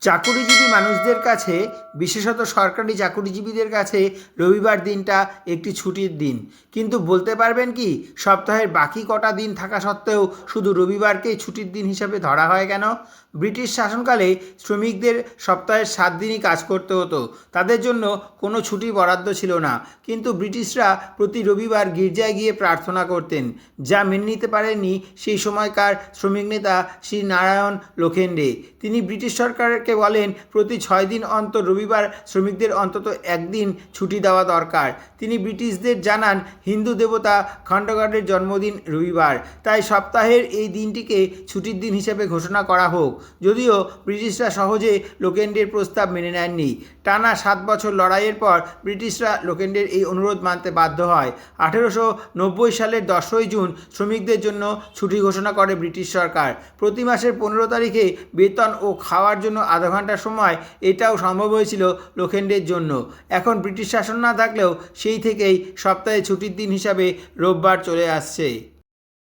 চাকুরিজীবী মানুষদের কাছে, বিশেষত সরকারি চাকুরিজীবীদের কাছে রবিবার দিনটা একটি ছুটির দিন। কিন্তু বলতে পারবেন কি, সপ্তাহের বাকি কটা দিন থাকা সত্ত্বেও শুধু রবিবারকেই ছুটির দিন হিসাবে ধরা হয় কেন? ব্রিটিশ শাসনকালে শ্রমিকদের সপ্তাহের সাত দিনই কাজ করতে হতো। তাদের জন্য কোনো ছুটি বরাদ্দ ছিল না। কিন্তু ব্রিটিশরা প্রতি রবিবার গির্জায় গিয়ে প্রার্থনা করতেন। যা মেনে নিতে পারেননি সেই সময়কার শ্রমিক নেতা শ্রী নারায়ণ লোখেন্ডে। তিনি ব্রিটিশ সরকারকে বলেন, প্রতি ছয় দিন অন্তর রবিবার শ্রমিকদের অন্তত একদিন ছুটি দেওয়া দরকার। তিনি ব্রিটিশদের জানান, হিন্দু দেবতা খণ্ডগারের জন্মদিন রবিবার। তাই সপ্তাহের এই দিনটিকে ছুটির দিন হিসেবে ঘোষণা করা হোক। যদিও ব্রিটিশরা সহজে লোকেন্ডের প্রস্তাব মেনে নেননি। টানা সাত বছর লড়াইয়ের পর ব্রিটিশরা লোকেন্ডের এই অনুরোধ মানতে বাধ্য হয়। আঠেরোশো নব্বই সালের দশই জুন শ্রমিকদের জন্য ছুটি ঘোষণা করে ব্রিটিশ সরকার। প্রতি মাসের পনেরো তারিখে বেতন ও খাওয়ার জন্য আধা ঘণ্টা সময় এটাও সম্ভব হয়েছিল লোখেন্ডের জন্য। এখন ব্রিটিশ শাসন না থাকলেও সেই থেকেই সপ্তাহে ছুটির দিন হিসাবে রোববার চলে আসছে।